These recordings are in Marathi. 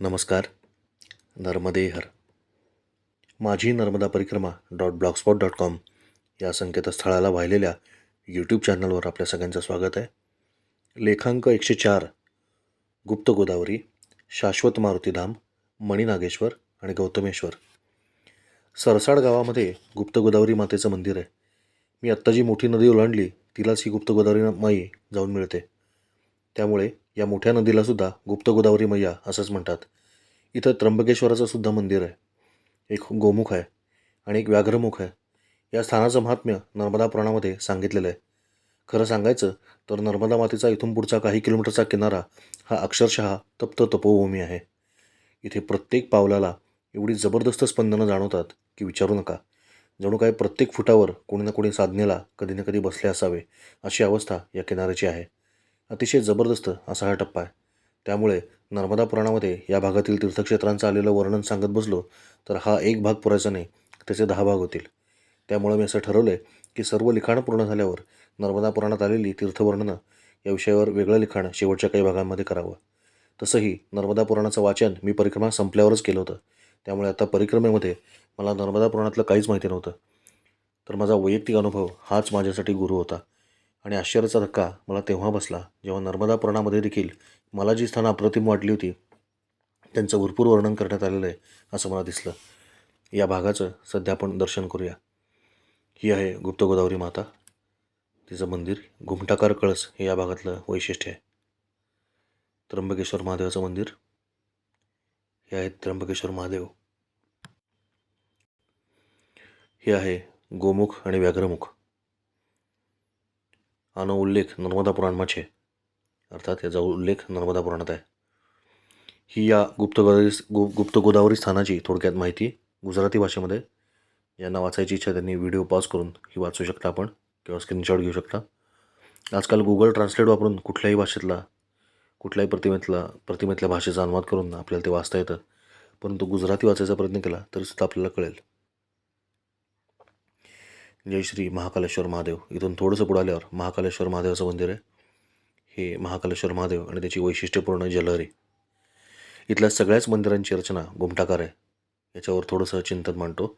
नमस्कार. नर्मदे हर माझी नर्मदा परिक्रमा डॉट ब्लॉगस्पॉट डॉट कॉम या संकेतस्थळाला वाहिलेल्या यूट्यूब चॅनलवर आपल्या सगळ्यांचं स्वागत आहे. लेखांक एकशे चार गुप्त गोदावरी शाश्वत मारुतीधाम मणिनागेश्वर आणि गौतमेश्वर. सरसाड गावामध्ये गुप्त गोदावरी मातेचं मंदिर आहे. मी आत्ता जी मोठी नदी ओलांडली तिलाच ही गुप्त गोदावरी माई जाऊन मिळते. त्यामुळे या मोठ्या नदीला सुद्धा गुप्त गोदावरी मैया असंच म्हणतात. इथं त्र्यंबकेश्वराचं सुद्धा मंदिर आहे. एक गोमुख आहे आणि एक व्याघ्रमुख आहे. या स्थानाचं महात्म्य नर्मदा पुराणामध्ये सांगितलेलं आहे. खरं सांगायचं तर नर्मदा मातेचा इथून पुढचा काही किलोमीटरचा किनारा हा अक्षरशः तप्त तपोभूमी आहे. इथे प्रत्येक पावलाला एवढी जबरदस्त स्पंदनं जाणवतात की विचारू नका. जणू काय प्रत्येक फुटावर कोणी ना कोणी साधनेला कधी ना कधी बसले असावे अशी अवस्था या किनाऱ्याची आहे. अतिशय जबरदस्त असा हा टप्पा आहे. त्यामुळे नर्मदा पुराणामध्ये या भागातील तीर्थक्षेत्रांचं आलेलं वर्णन सांगत बसलो तर हा एक भाग पुरायचा नाही त्याचे दहा भाग होतील. त्यामुळे मी असं ठरवलं आहे की सर्व लिखाण पूर्ण झाल्यावर नर्मदा पुराणात आलेली तीर्थवर्णनं या विषयावर वेगळं लिखाण शेवटच्या काही भागांमध्ये करावं. तसंही नर्मदा पुराणाचं वाचन मी परिक्रमा संपल्यावरच केलं होतं. त्यामुळे आता परिक्रमेमध्ये मला नर्मदा पुराणातलं काहीच माहिती नव्हतं. तर माझा वैयक्तिक अनुभव हाच माझ्यासाठी गुरु होता. आणि आश्चर्याचा धक्का मला तेव्हा बसला जेव्हा नर्मदा पुराणामध्ये देखील मला जी स्थानं अप्रतिम वाटली होती त्यांचं भरपूर वर्णन करण्यात आलेलं आहे असं मला दिसलं. या भागाचं सध्या आपण दर्शन करूया. ही आहे गुप्त गोदावरी माता. तिचं मंदिर घुमटाकार कळस हे या भागातलं वैशिष्ट्य आहे. त्र्यंबकेश्वर महादेवाचं मंदिर. हे आहे त्र्यंबकेश्वर महादेव. हे आहे गोमुख आणि व्याघ्रमुख. आनो उल्लेख नर्मदा पुराणमाचे अर्थात याचा उल्लेख नर्मदा पुराणात आहे. ही या गुप्त गोदावरी गु गुप्त गोदावरी स्थानाची थोडक्यात माहिती गुजराती भाषेमध्ये. यांना वाचायची इच्छा त्यांनी व्हिडिओ पॉज करून ही वाचू शकता आपण किंवा स्क्रीनशॉट घेऊ शकता. आजकाल गुगल ट्रान्सलेट वापरून कुठल्याही भाषेतला कुठल्याही प्रतिमेतला प्रतिमेतल्या भाषेचा अनुवाद करून आपल्याला ते वाचता येतं. परंतु गुजराती वाचायचा प्रयत्न केला तरीसुद्धा आपल्याला कळेल. जय श्री महाकालेश्वर महादेव. इथून थोडंसं पुढे आल्यावर महाकालेश्वर महादेवाचं मंदिर आहे. हे महाकालेश्वर महादेव आणि त्याची वैशिष्ट्यपूर्ण जलहरी इथल्या सगळ्याच मंदिरांची रचना घुमटाकार आहे. याच्यावर थोडंसं चिंतन मांडतो.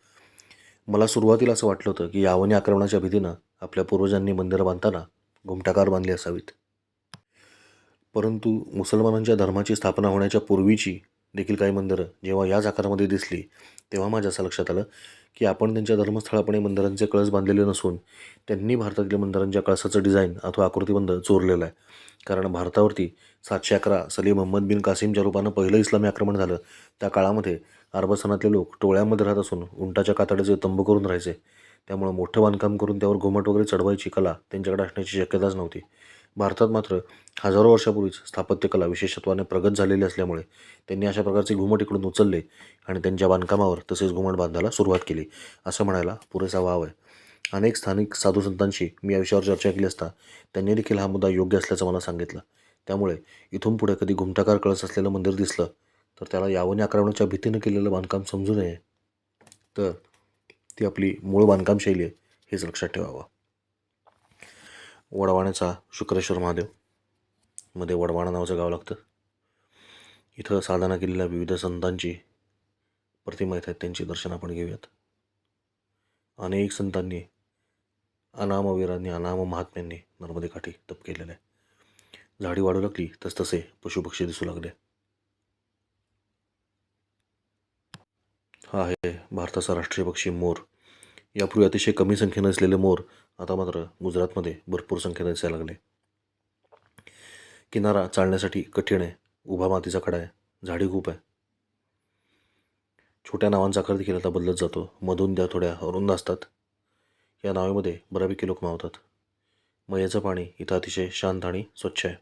मला सुरुवातीला असं वाटलं होतं की यावनी आक्रमणाच्या भीतीनं आपल्या पूर्वजांनी मंदिरं बांधताना घुमटाकार बांधली असावीत. परंतु मुसलमानांच्या धर्माची स्थापना होण्याच्या पूर्वीची देखील काही मंदिरं जेव्हा याच आकारामध्ये दिसली तेव्हा माझ्या असं लक्षात आलं की आपण त्यांच्या धर्मस्थळापणे मंदिरांचे कळस बांधलेले नसून त्यांनी भारतातील मंदिरांच्या कळसाचं डिझाईन अथवा आकृतीबंध चोरलेलं आहे. कारण भारतावरती सातशे अकरा सली मोहम्मद बिन कासिमच्या रूपानं पहिलं इस्लामी आक्रमण झालं. त्या काळामध्ये अरबस्थानातले लोक टोळ्यामध्ये राहत असून उंटाच्या कातड्याचे तंबू करून राहायचे. त्यामुळं मोठं बांधकाम करून त्यावर घुमट वगैरे चढवायची कला त्यांच्याकडे असण्याची शक्यताच नव्हती. भारतात मात्र हजारो वर्षापूर्वीच स्थापत्यकला विशेषत्वाने प्रगत झालेली असल्यामुळे त्यांनी अशा प्रकारचे घुमट इकडून उचलले आणि त्यांच्या बांधकामावर तसेच घुमट बांधायला सुरुवात केली असं म्हणायला पुरेसा वाव आहे. अनेक स्थानिक साधूसंतांशी मी या विषयावर चर्चा केली असता त्यांनी देखील हा मुद्दा योग्य असल्याचं मला सांगितलं. त्यामुळे इथून पुढे कधी घुमटाकार कळस असलेलं मंदिर दिसलं तर त्याला यावनी आक्रमणाच्या भीतीनं केलेलं बांधकाम समजू नये. तर ती आपली मूळ बांधकाम शैली आहे हेच लक्षात ठेवावं. वडवाण्याचा शुक्रेश्वर महादेव. मध्ये वडवाणा नावाचं गाव लागतं. इथं साधना केलेल्या विविध संतांची प्रतिमा येत आहेत त्यांचे दर्शन आपण घेऊयात. अनेक संतांनी अनामवीरांनी अनाम महात्म्यांनी नर्मदे काठी तप केलेलं आहे. झाडी वाढू लागली तसतसे पशुपक्षी दिसू लागले. हा आहे भारताचा राष्ट्रीय पक्षी मोर. यापूर्वी अतिशय कमी संख्येनं असलेले मोर आता मात्र गुजरातमध्ये भरपूर संख्येनं दिसायला लागले. किनारा चालण्यासाठी कठीण आहे. उभा मातीचा खडा आहे. झाडी खूप आहे. छोट्या नावांचा आकार देखील आता बदलत जातो. मधून त्या थोड्या अरुंद असतात. या नावेमध्ये बऱ्यापैकी लोक मावतात. मयेचं पाणी इथं अतिशय शांत आणि स्वच्छ आहे.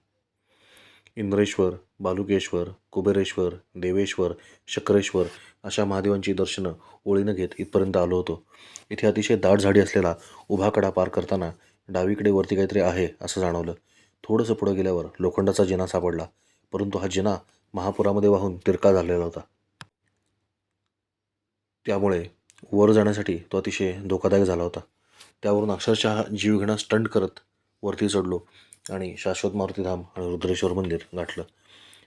इंद्रेश्वर बालुकेश्वर कुबेरेश्वर देवेश्वर शक्रेश्वर अशा महादेवांची दर्शनं ओळीनं घेत इथपर्यंत आलो होतो. इथे अतिशय दाट झाडी असलेला उभा कडा पार करताना डावीकडे वरती काहीतरी आहे असं जाणवलं. थोडंसं पुढं गेल्यावर लोखंडाचा जिना सापडला परंतु हा जिना महापुरामध्ये वाहून तिरका झालेला होता. त्यामुळे वर जाण्यासाठी तो अतिशय धोकादायक झाला होता. त्यावरून अक्षरशः जीव घेणं स्टंट करत वरती चढलो आणि शाश्वत मारुतीधाम आणि रुद्रेश्वर मंदिर गाठलं.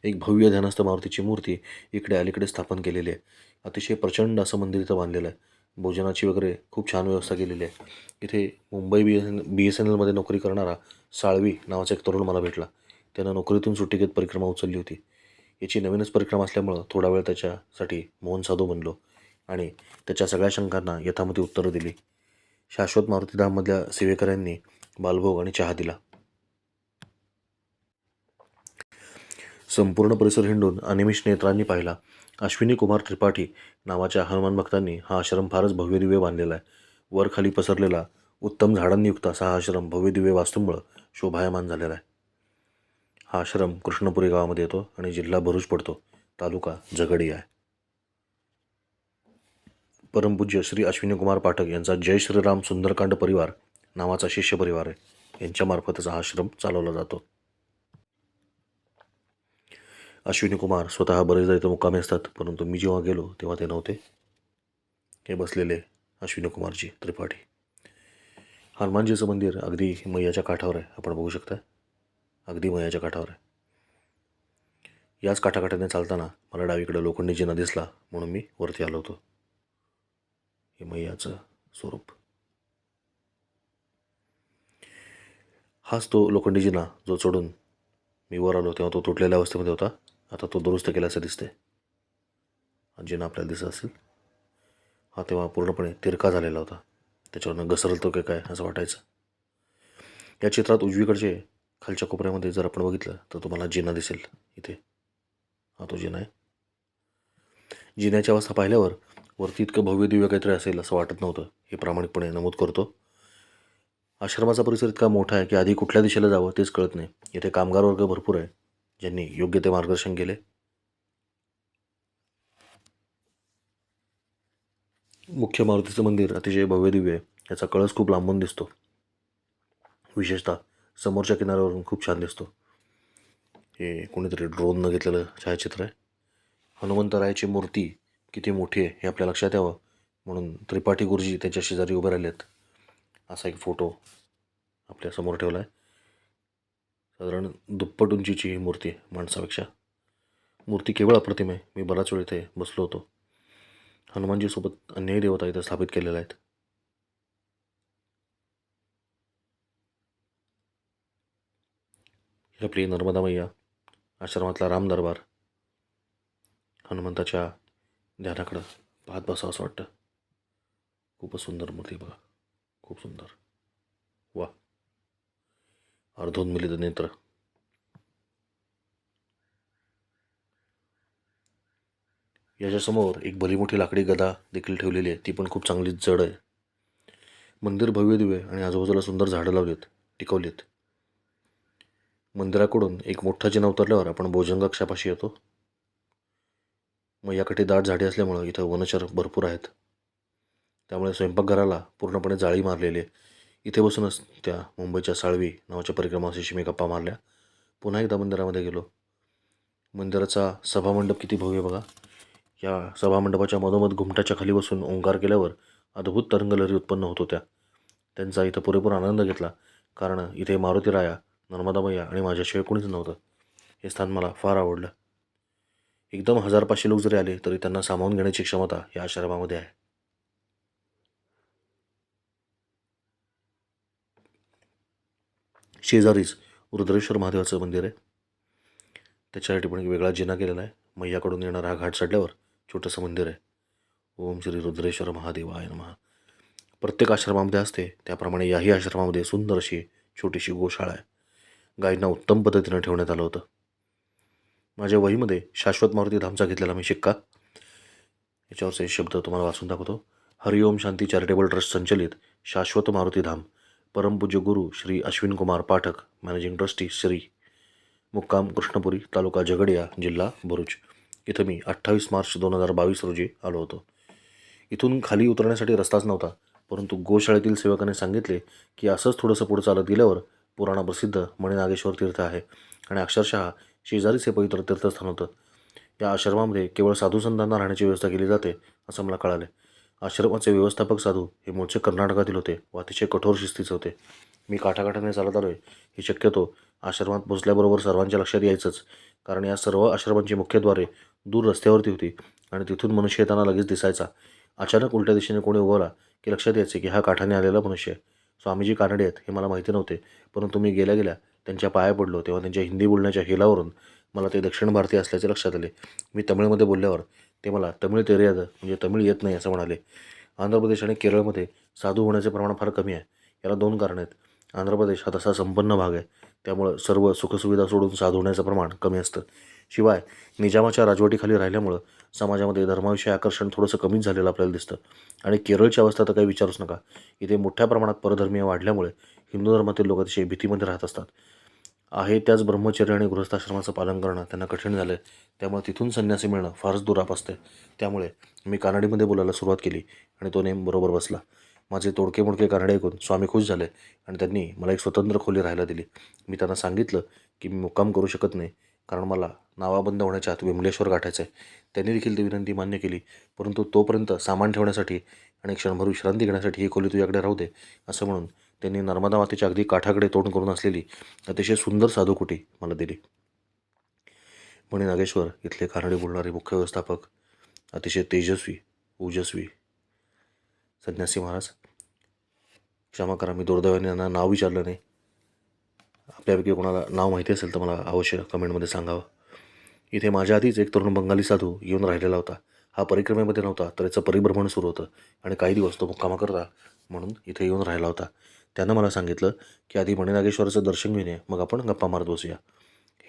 एक भव्य ध्यानस्थ मारुतीची मूर्ती इकडे अलीकडे स्थापन केलेली आहे. अतिशय प्रचंड असं मंदिर इथं बांधलेलं आहे. भोजनाची वगैरे खूप छान व्यवस्था केलेली आहे. इथे Mumbai B S N B S N एलमध्ये नोकरी करणारा साळवी नावाचा एक तरुण मला भेटला. त्यानं नोकरीतून सुट्टी घेत परिक्रमा उचलली होती. याची नवीनच परिक्रमा असल्यामुळं थोडा वेळ त्याच्यासाठी मोहन साधू बनलो आणि त्याच्या सगळ्या शंकांना यथामती उत्तरं दिली. शाश्वत मारुतीधाममधल्या सेवेकऱ्यांनी बालभोग आणि चहा दिला. संपूर्ण परिसर हिंडून अनिमिष नेत्रांनी पाहिला. अश्विनी कुमार त्रिपाठी नावाच्या हनुमान भक्तांनी हा आश्रम फारच भव्यदिव्य बांधलेला आहे. वर खाली पसरलेला उत्तम झाडांनी युक्त असा हा आश्रम भव्यदिव्य वास्तूमुळं शोभायमान झालेला आहे. हा आश्रम कृष्णपुरी गावामध्ये येतो आणि जिल्हा भरूच पडतो. तालुका झगडी आहे. परमपूज्य श्री अश्विनी कुमार पाठक यांचा जय श्रीराम सुंदरकांड परिवार नावाचा शिष्य परिवार आहे. यांच्यामार्फतच हा आश्रम चालवला जातो. अश्विनी कुमार स्वतः बरेचदा इथं मुक्कामी असतात परंतु मी जेव्हा गेलो तेव्हा ते नव्हते. हे बसलेले अश्विनी कुमारजी त्रिपाठी. हनुमानजीचं मंदिर अगदी मैयाच्या काठावर आहे आपण बघू शकता. अगदी मैयाच्या काठावर आहे. याच काठाकाठाने चालताना मला डावीकडे लोखंडी जिना दिसला म्हणून मी वरती आलो होतो. हे मैयाचं स्वरूप. हाच तो लोखंडी जिना जो चढून मी वर आलो तेव्हा तो तुटलेल्या अवस्थेमध्ये होता. आता तो दुरुस्त केल्याचं दिसते हा जिना आपल्याला दिसत असेल. हा तेव्हा पूर्णपणे तिरका झालेला होता. त्याच्यावरनं घसरलतो की काय असं वाटायचं. या चित्रात उजवीकडचे खालच्या कोपऱ्यामध्ये जर आपण बघितलं तर तुम्हाला जिना दिसेल इथे. हा तो जिना आहे. जिन्याची अवस्था पाहिल्यावर वरती इतकं भव्य दिव्य काहीतरी असेल असं वाटत नव्हतं. हे प्रामाणिकपणे नमूद करतो. आश्रमाचा परिसर इतका मोठा आहे की आधी कुठल्या दिशेला जावं तेच कळत नाही. इथे कामगार वर्ग भरपूर आहे. ज्यांनी योग्य ते मार्गदर्शन केले? मुख्य मारुतीचं मंदिर अतिशय भव्य दिव्य आहे. याचा कळस खूप लांबून दिसतो. विशेषतः समोरच्या किनाऱ्यावरून खूप छान दिसतो. हे कोणीतरी ड्रोननं घेतलेलं छायाचित्र आहे. हनुमंतरायाची मूर्ती किती मोठी आहे हे आपल्या लक्षात यावं. म्हणून त्रिपाठी गुरुजी त्याच्या शेजारी उभे राहिले आहेत असा एक फोटो आपल्यासमोर ठेवला आहे साधारण दुप्पट उंचीची ही मूर्ती माणसापेक्षा. मूर्ती केवळ अप्रतिम आहे. मी बराच वेळ इथे बसलो होतो. हनुमानजीसोबत अन्यही देवता इथे स्थापित केलेल्या आहेत. ही आपली नर्मदा मैया आश्रमातला राम दरबार हनुमंताच्या ध्यानाकडं पाहत बसावं असं वाटतं. खूपच सुंदर मूर्ती बघा. खूप सुंदर. अर्धोन्मिलित नेत्र याच्यासमोर एक भली मोठी लाकडी गदा देखील ठेवलेली आहे. ती पण खूप चांगली जड आहे. मंदिर भव्य दिव्य आणि आजूबाजूला सुंदर झाडं लावलीत टिकवलीत. मंदिराकडून एक मोठा जिना उतरल्यावर आपण भोजंगक्षापाशी येतो. मग याकडे दाट झाडी असल्यामुळं इथं वनचर भरपूर आहेत. त्यामुळे स्वयंपाकघराला पूर्णपणे जाळी मारलेली आहे. इथे बसूनच त्या मुंबईच्या साळवी नावाच्या परिक्रमाशी मी गप्पा मारल्या. पुन्हा एकदा मंदिरामध्ये गेलो. मंदिराचा सभामंडप किती भव्य बघा. या सभामंडपाच्या मधोमध घुमटाच्या खाली बसून ओंकार केल्यावर अद्भुत तरंगलहरी उत्पन्न होत होत्या. त्यांचा इथं पुरेपूर आनंद घेतला. कारण इथे मारुती राया नर्मदामय्या आणि माझ्याशिवाय कोणीच नव्हतं. हे स्थान मला फार आवडलं. एकदम हजार पाचशे लोक जरी आले तरी त्यांना सामावून घेण्याची क्षमता या आश्रमामध्ये आहे. शेजारीच रुद्रेश्वर महादेवाचं मंदिर आहे. त्याच्यासाठी पण एक वेगळा जिना केलेला आहे. मैयाकडून येणारा हा घाट चढल्यावर छोटंसं मंदिर आहे. ओम श्री रुद्रेश्वर महादेवाय नमः. प्रत्येक आश्रमामध्ये असते. त्याप्रमाणे याही आश्रमामध्ये सुंदर अशी छोटीशी गोशाळा आहे. गायींना उत्तम पद्धतीनं ठेवण्यात आलं होतं. माझ्या वहीमध्ये शाश्वत मारुती धामचा घेतलेला मी शिक्का. याच्यावरचे शब्द तुम्हाला वाचून दाखवतो. हरिओम शांती चॅरिटेबल ट्रस्ट संचलित शाश्वत मारुती धाम. परमपूज्य गुरु श्री अश्विन कुमार पाठक मॅनेजिंग ट्रस्टी श्री मुक्काम कृष्णपुरी तालुका झगडिया जिल्हा भरूच. इथं मी अठ्ठावीस मार्च दोन हजार बावीस रोजी आलो होतो. इथून खाली उतरण्यासाठी रस्ताच नव्हता परंतु गोशाळेतील सेवकाने सांगितले की असंच थोडंसं पुढं चालत गेल्यावर पुराणा प्रसिद्ध मणिनागेश्वर तीर्थ आहे आणि अक्षरशः शेजारीच हे पवित्र तीर्थस्थान होतं. या आश्रमामध्ये केवळ साधू संतांना राहण्याची व्यवस्था केली जाते असं मला कळाले. आश्रमाचे व्यवस्थापक साधू हे मूळचे कर्नाटकातील होते व अतिशय कठोर शिस्तीचे होते. मी काठाकाठाने चालत आलो आहे हे शक्यतो आश्रमात पोचल्याबरोबर सर्वांच्या लक्षात यायचंच कारण या सर्व आश्रमांची मुख्यद्वारे दूर रस्त्यावरती होती आणि तिथून मनुष्य येताना लगेच दिसायचा. अचानक उलट्या दिशेने कोणी उगवला की लक्षात यायचे की हा काठाने आलेला मनुष्य आहे. स्वामीजी कानडे आहेत हे मला माहिती नव्हते परंतु मी गेल्या गेल्या त्यांच्या पाया पडलो तेव्हा त्यांच्या हिंदी बोलण्याच्या हेलावरून मला ते दक्षिण भारतीय असल्याचे लक्षात आले. मी तमिळमध्ये बोलल्यावर ते मला तमिळ तेरियाद म्हणजे तमिळ येत नाही असं म्हणाले. आंध्र प्रदेश आणि केरळमध्ये साधू होण्याचे प्रमाण फार कमी आहे. याला दोन कारणं आहेत. आंध्र प्रदेश हा तसा संपन्न भाग आहे. त्यामुळं सर्व सुखसुविधा सोडून साधू होण्याचं प्रमाण कमी असतं. शिवाय निजामाच्या राजवटीखाली राहिल्यामुळं समाजामध्ये धर्माविषयी आकर्षण थोडंसं कमीच झालेलं आपल्याला दिसतं. आणि केरळची अवस्था तर काही विचारूच नका. इथे मोठ्या प्रमाणात परधर्मीय वाढल्यामुळे हिंदू धर्मातील लोक अतिशय भीतीमध्ये राहत असतात. आहे. त्याच ब्रह्मचर्य आणि गृहस्थाश्रमाचं पालन करणं त्यांना कठीण झालं आहे त्यामुळे तिथून संन्यासी मिळणं फारच दुराप असते त्यामुळे मी कानडीमध्ये बोलायला सुरुवात केली आणि तो नेम बरोबर बसला. माझे तोडके मोडके कानडे ऐकून स्वामी खुश झाले आणि त्यांनी मला एक स्वतंत्र खोली राहायला दिली. मी त्यांना सांगितलं की मी मुक्काम करू शकत नाही कारण मला नावाबंद होण्याच्या आत विमलेश्वर गाठायचं आहे त्यांनी देखील ती विनंती मान्य केली. परंतु तोपर्यंत सामान ठेवण्यासाठी आणि क्षणभर विश्रांती घेण्यासाठी ही खोली तुझ्याकडे राहू दे असं म्हणून त्यांनी नर्मदा मातेच्या अगदी काठाकडे तोंड करून असलेली अतिशय सुंदर साधुकुटी मला दिली. म्हणे नागेश्वर इथले कानडी बोलणारे मुख्य व्यवस्थापक अतिशय तेजस्वी ओजस्वी. संन्यासी महाराज क्षमा करा मी दुर्दैवाने यांना नाव विचारलं नाही. आपल्यापैकी कोणाला नाव माहिती असेल तर मला अवश्य कमेंटमध्ये सांगावं. इथे माझ्या आधीच एक तरुण बंगाली साधू येऊन राहिलेला होता. हा परिक्रमेमध्ये नव्हता तर याचं परिभ्रमण सुरू होतं आणि काही दिवस तो मुक्कामा करता म्हणून इथे येऊन राहिला होता. त्यानं मला सांगितलं की आधी मणिनागेश्वराचं दर्शन घेऊन ये मग आपण गप्पा मारत बसूया.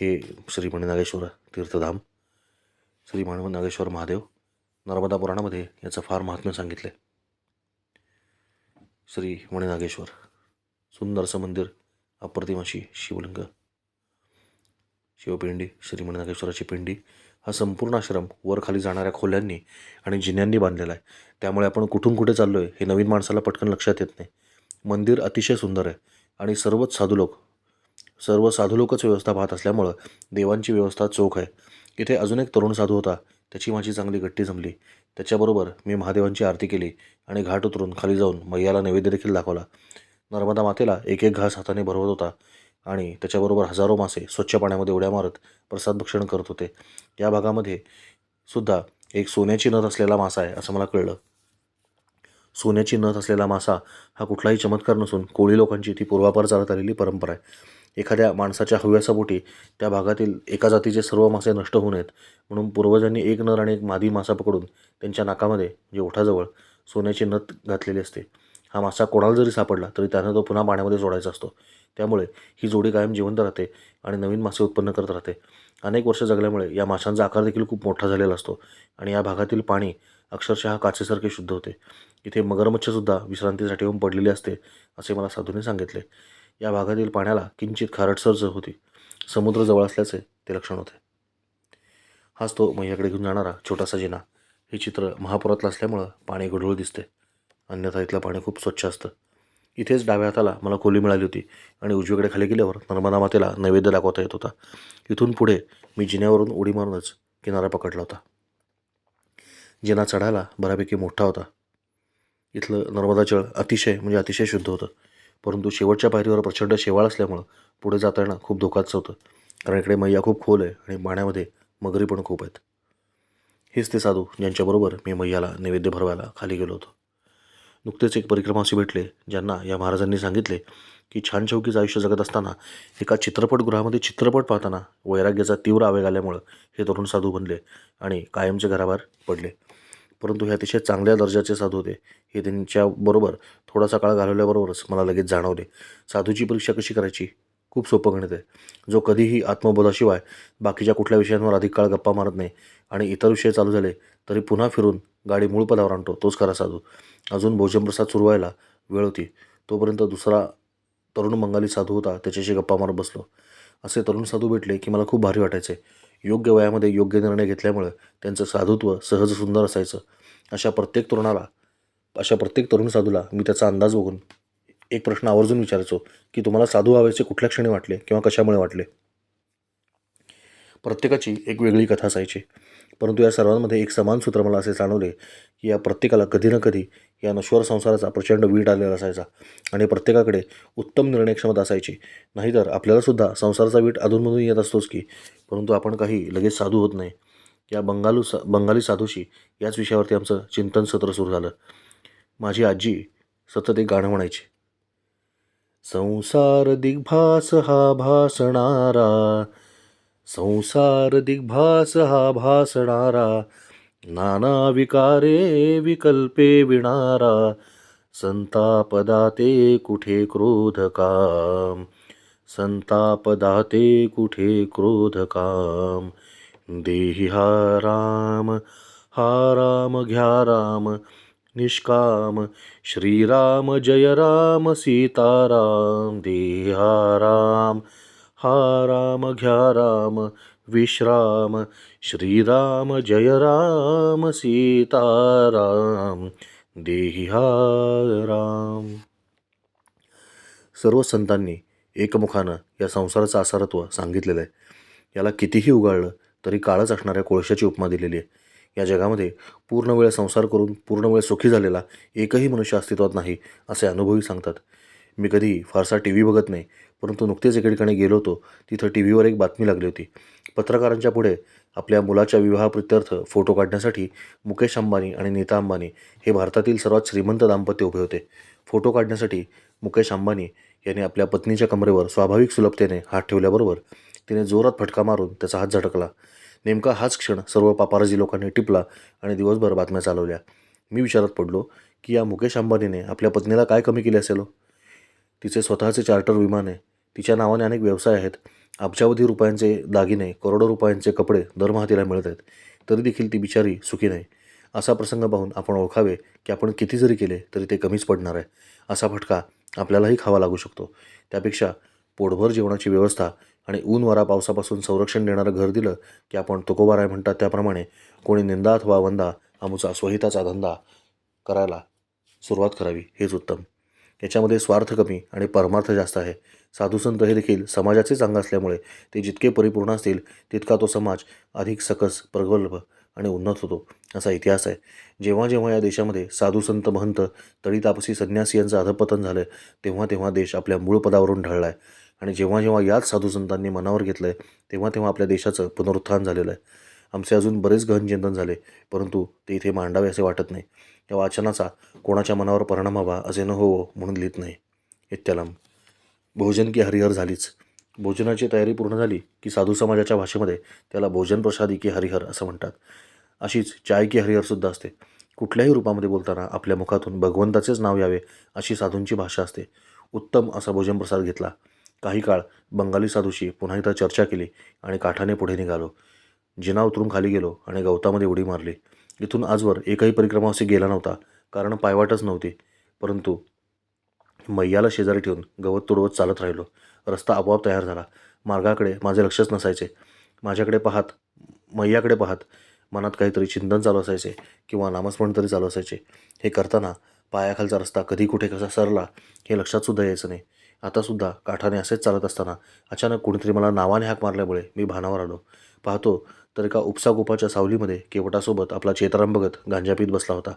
हे श्री मणिनागेश्वर तीर्थधाम श्री मणिनागेश्वर महादेव नर्मदा पुराणामध्ये याचं फार महात्म्य सांगितलं आहे श्री मणिनागेश्वर सुंदरसं मंदिर अप्रतिमाशी शिवलिंग. शिवपिंडी श्री मणिनागेश्वराची पिंडी हा संपूर्ण आश्रम वर खाली जाणाऱ्या खोल्यांनी आणि जिन्यांनी बांधलेला आहे. त्यामुळे आपण कुठून कुठे चाललो आहे हे नवीन माणसाला पटकन लक्षात येत नाही. मंदिर अतिशय सुंदर आहे आणि सर्वच साधू लोक सर्व साधू लोकच व्यवस्था पाहत असल्यामुळं देवांची व्यवस्था चोख आहे. इथे अजून एक तरुण साधू होता त्याची माझी चांगली गट्टी जमली. त्याच्याबरोबर मी महादेवांची आरती केली आणि घाट उतरून खाली जाऊन मैयाला नैवेद्य देखील दाखवला. नर्मदा मातेला एक एक घास हाताने भरवत होता आणि त्याच्याबरोबर हजारो मासे स्वच्छ पाण्यामध्ये उड्या मारत प्रसाद भक्षण करत होते. या भागामध्ये सुद्धा एक सोन्याची नथ असलेला मासा आहे असं मला कळलं. सोन्याची नथ असलेला मासा हा कुठलाही चमत्कार नसून कोळी लोकांची ती पूर्वापार चालत आलेली परंपरा आहे. एखाद्या माणसाच्या हव्यासापोटी त्या भागातील एका जातीचे सर्व मासे नष्ट होऊ नयेत. म्हणून पूर्वजांनी एक नर आणि एक मादी मासा पकडून त्यांच्या नाकामध्ये म्हणजे ओठाजवळ सोन्याची नथ घातलेली असते. हा मासा कोणाला जरी सापडला तरी त्यानं तो पुन्हा पाण्यामध्ये सोडायचा असतो. त्यामुळे ही जोडी कायम जिवंत राहते आणि नवीन मासे उत्पन्न करत राहते. अनेक वर्ष जगल्यामुळे या माशांचा आकार देखील खूप मोठा झालेला असतो आणि या भागातील पाणी अक्षरशः काचेसारखे शुद्ध होते. इथे मगरमच्छसुद्धा विश्रांतीसाठी येऊन पडलेली असते असे मला साधूने सांगितले. या भागातील पाण्याला किंचित खारटसरच होती. समुद्र जवळ असल्याचे ते लक्षण होते. हाच तो मैयाकडे घेऊन जाणारा छोटासा जिना. हे चित्र महापुरातलं असल्यामुळं पाणी गढूळ दिसते. अन्यथा इथलं पाणी खूप स्वच्छ असतं. इथेच डाव्या हाताला मला खोली मिळाली होती आणि उजवीकडे खाली गेल्यावर नर्मदा मातेला नैवेद्य दाखवता येत होता. इथून पुढे मी जिन्यावरून उडी मारूनच किनारा पकडला होता. जिना चढायला बऱ्यापैकी मोठा होता. इथलं नर्मदा जळ अतिशय म्हणजे अतिशय शुद्ध होतं. परंतु शेवटच्या पायरीवर प्रचंड शेवाळ असल्यामुळं पुढे जाताना खूप धोकाचं होतं. कारण इकडे मैया खूप खोल आहे आणि पाण्यामध्ये मगरी पण खूप आहेत. हेच ते साधू ज्यांच्याबरोबर मी मैयाला नैवेद्य भरवायला खाली गेलो होतो. नुकतेच एक परिक्रमासी भेटले ज्यांना या महाराजांनी सांगितले की छान चौकीचं आयुष्य जगत असताना एका चित्रपटगृहामध्ये चित्रपट पाहताना वैराग्याचा तीव्र आवेग आल्यामुळं हे तरुण साधू बनले आणि कायमचे घराबाहेर पडले. परंतु हे अतिशय चांगल्या दर्जाचे साधू होते. हे त्यांच्याबरोबर थोडासा काळ घालवल्याबरोबरच मला लगेच जाणवले. साधूची परीक्षा कशी करायची? खूप सोपं गणित आहे. जो कधीही आत्मबोधाशिवाय बाकीच्या कुठल्या विषयांवर अधिक काळ गप्पा मारत नाही आणि इतर विषय चालू झाले तरी पुन्हा फिरून गाडी मूळ पदावर आणतो तोच खरा साधू. अजून भोजनप्रसाद सुरू व्हायला वेळ होती. तोपर्यंत दुसरा तरुण बंगाली साधू होता त्याच्याशी गप्पा मारत बसलो. असे तरुण साधू भेटले की मला खूप भारी वाटायचे. योग्य वयामध्ये योग्य निर्णय घेतल्यामुळे त्यांचं साधुत्व सहज सुंदर असायचं. अशा प्रत्येक तरुणाला अशा प्रत्येक तरुण साधूला मी त्याचा अंदाज बघून एक प्रश्न आवर्जून विचारायचो की तुम्हाला साधू व्हायचे कुठल्या क्षणी वाटले किंवा कशामुळे वाटले? प्रत्येकाची एक वेगळी कथा असायची. परंतु या सर्वांमध्ये एक समान सूत्र मला असे जाणवले की या प्रत्येकाला कधी ना कधी या नश्वर संसाराचा प्रचंड वीट आलेला असायचा आणि प्रत्येकाकडे उत्तम निर्णयक्षमता असायची. नाहीतर आपल्यालासुद्धा संसाराचा वीट अधूनमधून येत असतोच की परंतु आपण काही लगेच साधू होत नाही. या बंगालू सा बंगाली साधूशी याच विषयावरती आमचं चिंतन सत्र सुरू झालं. माझी आजी सतत एक गाणं म्हणायची. संसार दिग्भास हा भासणारा संसार दिग्भास हा भासणारा नाना विकारे विकल्पे विणारा संतापदाते कुठे क्रोध काम संतापदाते कुठे क्रोध काम देही हा राम हा राम घ्या राम निष्काम श्रीराम जय राम सीताराम. देही हा राम हा राम घ्या राम विश्राम। श्रीराम जय राम सीताराम देही राम सर्व संतांनी एकमुखानं या संसाराचं आसारत्व सांगितलेलं आहे याला कितीही उगाळलं तरी काळच असणाऱ्या कोळशाची उपमा दिलेली आहे. या जगामध्ये पूर्ण वेळ संसार करून पूर्ण वेळ सुखी झालेला एकही मनुष्य अस्तित्वात नाही असे अनुभवी सांगतात. मी कधी फारसा टी व्ही बघत नाही. परंतु नुकतेच एके ठिकाणी गेलो होतो. तिथं टी व्हीवर एक बातमी लागली होती. पत्रकारांच्या पुढे आपल्या मुलाच्या विवाहाप्रित्यर्थ फोटो काढण्यासाठी मुकेश अंबानी आणि नीता अंबानी हे भारतातील सर्वात श्रीमंत दाम्पत्य उभे होते. फोटो काढण्यासाठी मुकेश अंबानी यांनी आपल्या पत्नीच्या कमरेवर स्वाभाविक सुलभतेने हात ठेवल्याबरोबर तिने जोरात फटका मारून त्याचा हात झटकला. नेमका हाच क्षण सर्व पापाराजी लोकांनी टिपला आणि दिवसभर बातम्या चालवल्या. मी विचारात पडलो की या मुकेश अंबानीने आपल्या पत्नीला काय कमी केले असेल हो? तिचे स्वतःचे चार्टर विमान आहे. तिच्या नावाने अनेक व्यवसाय आहेत. अब्जावधी रुपयांचे दागिने करोडो रुपयांचे कपडे दरमहा तिला मिळत आहेत. तरी देखील ती बिचारी सुखी नाही. असा प्रसंग पाहून आपण ओळखावे की आपण किती जरी केले तरी ते कमीच पडणार आहे. असा फटका आपल्यालाही खावा लागू शकतो. त्यापेक्षा पोटभर जेवणाची व्यवस्था आणि ऊन वारा पावसापासून संरक्षण देणारं घर दिलं की आपण तुकोबाराय म्हणतात त्याप्रमाणे कोणी निंदा अथवा वंदा आमचा स्वहिताचा धंदा करायला सुरुवात करावी. हेच उत्तम. याच्यामध्ये स्वार्थ कमी आणि परमार्थ जास्त आहे. साधुसंत हे देखील समाजाचेच अंग असल्यामुळे ते जितके परिपूर्ण असतील तितका तो समाज अधिक सकस प्रगल्भ आणि उन्नत होतो असा इतिहास आहे. जेव्हा जेव्हा या देशामध्ये साधुसंत महंत तळी तापसी संन्यासी यांचं अधपतन झालं तेव्हा तेव्हा देश आपल्या मूळ पदावरून ढळला आहे आणि जेव्हा जेव्हा याच साधुसंतांनी मनावर घेतलं आहे तेव्हा तेव्हा आपल्या देशाचं पुनरुत्थान झालेलं आहे. आमचे अजून बरेच गहन चिंतन झाले परंतु ते इथे मांडावे असे वाटत नाही. या वाचनाचा कोणाच्या मनावर परिणाम व्हावा असे न होवो म्हणून लिहित नाही. इत्यालम. भोजन की हरिहर झालीच. भोजनाची तयारी पूर्ण झाली की साधू समाजाच्या भाषेमध्ये त्याला भोजन प्रसादी की हरिहर असं म्हणतात. अशीच चाय की हरिहरसुद्धा असते. कुठल्याही रूपामध्ये बोलताना आपल्या मुखातून भगवंताचेच नाव यावे अशी साधूंची भाषा असते. उत्तम असा भोजन प्रसाद घेतला. काही काळ बंगाली साधूशी पुन्हा एकदा चर्चा केली आणि काठाने पुढे निघालो. जिना उतरून खाली गेलो आणि गवतामध्ये उडी मारली. इथून आजवर एकही असे गेला नव्हता. कारण पायवाटच नव्हती. परंतु मैयाला शेजारी ठेवून गवत तुडवत चालत राहिलो. रस्ता आपोआप तयार झाला. मार्गाकडे माझे लक्षच नसायचे. माझ्याकडे पाहत मैयाकडे पाहत मनात काहीतरी चिंतन चालू असायचे किंवा नामस्मरण तरी चालू असायचे. हे करताना पायाखालचा रस्ता कधी कुठे कसा सरला हे लक्षातसुद्धा यायचं नाही. आतासुद्धा काठाने असेच चालत असताना अचानक कुणीतरी मला नावाने हाक मारल्यामुळे मी भानावर आलो. पाहतो तर एका उपसागोपाच्या सावलीमध्ये केवटासोबत आपला चेताराम बघत गांजा पीत बसला होता.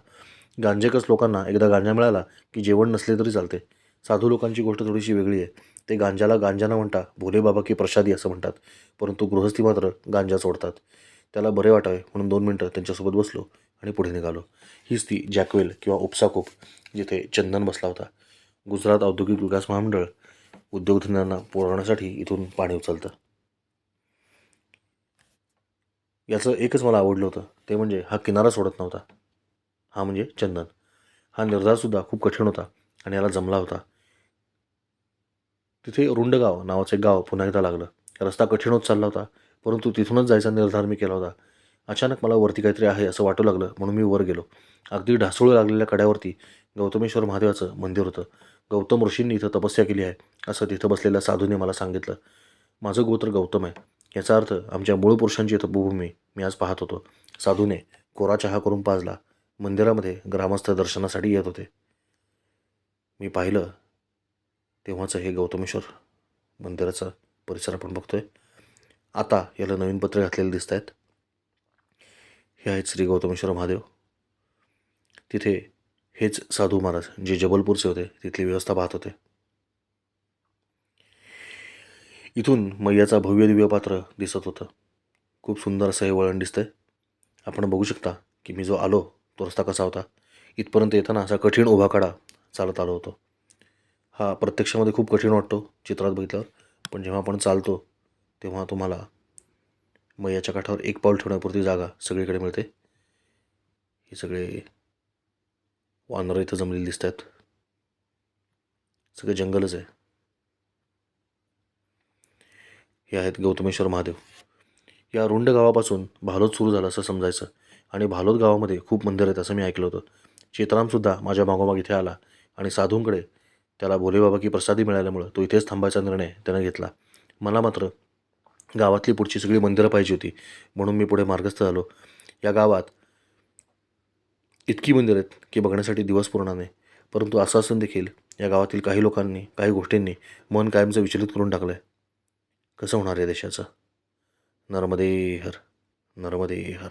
गांजेकच लोकांना एकदा गांजा मिळाला की जेवण नसले तरी चालते. साधू लोकांची गोष्ट थोडीशी वेगळी आहे. ते गांजाला गांजा न म्हणता भोले बाबा की प्रसादी असं म्हणतात परंतु गृहस्थी मात्र गांजा सोडतात. त्याला बरे वाटावे म्हणून दोन मिनटं त्यांच्यासोबत बसलो आणि पुढे निघालो. हीच ती जॅकवेल किंवा उपसाकोप जिथे चंदन बसला होता. गुजरात औद्योगिक विकास महामंडळ उद्योगधंद्यांना पुरवण्यासाठी इथून पाणी उचलतं. याचं एकच मला आवडलं होतं. ते म्हणजे हा किनारा सोडत नव्हता. हा म्हणजे चंदन. हा निर्धारसुद्धा खूप कठीण होता आणि याला जमला होता. तिथे रुंडगाव नावाचं एक गाव पुन्हा एकदा लागलं. रस्ता कठीण होत चालला होता परंतु तिथूनच जायचा निर्धार मी केला होता. अचानक मला वरती काहीतरी आहे असं वाटू लागलं म्हणून मी वर गेलो. अगदी ढासळू लागलेल्या कड्यावरती गौतमेश्वर महादेवाचं मंदिर होतं. गौतम ऋषींनी इथं तपस्या केली आहे असं तिथं बसलेल्या साधूने मला सांगितलं. माझं गोत्र गौतम आहे. याचा अर्थ आमच्या मूळ पुरुषांची तपोभूमी मी आज पाहत होतो. साधूने कोरा चहा करून पाजला. मंदिरामध्ये ग्रामस्थ दर्शनासाठी येत होते. मी पाहिलं. तेव्हाचं हे गौतमेश्वर मंदिराचा परिसर आपण बघतोय. आता याला नवीन पत्रे घातलेले दिसत आहेत हे आहेत श्री गौतमेश्वर महादेव. तिथे हेच साधू महाराज जे जबलपूरचे होते तिथली व्यवस्था पाहत होते. इथून मैयाचा भव्य दिव्य पात्र दिसत होतं. खूप सुंदर असं हे वळण दिसतं आहे आपण बघू शकता की मी जो आलो तो रस्ता कसा होता. इथपर्यंत येताना असा कठीण उभा काढा चालत आलो होतो. हा प्रत्यक्षामध्ये खूप कठीण वाटतो चित्रात बघितल्यावर. पण जेव्हा आपण चालतो तेव्हा तुम्हाला मैयाच्या काठावर एक पाऊल ठेवण्यापुरती जागा सगळीकडे मिळते. हे सगळे वानरं इथं जमलेली दिसत आहेत सगळे जंगलच आहे. हे आहेत गौतमेश्वर महादेव. या रुंड गावापासून भालोद सुरू झालं असं समजायचं आणि भालोद गावामध्ये खूप मंदिर आहेत असं मी ऐकलं होतं. चेतरामसुद्धा माझ्या मागोमाग इथे आला आणि साधूंकडे त्याला भोलेबाबा की प्रसादी मिळाल्यामुळं तो इथेच थांबायचा निर्णय त्यानं घेतला. मला मात्र गावातली पुढची सगळी मंदिरं पाहिजे होती म्हणून मी पुढे मार्गस्थ झालो. या गावात इतकी मंदिरं आहेत की बघण्यासाठी दिवस पूर्ण नाही. परंतु असं असून देखील या गावातील काही लोकांनी काही गोष्टींनी मन कायमचं विचलित करून टाकलं आहे कसं होणार आहे देशाचं? नर्मदे हर नर्मदे हर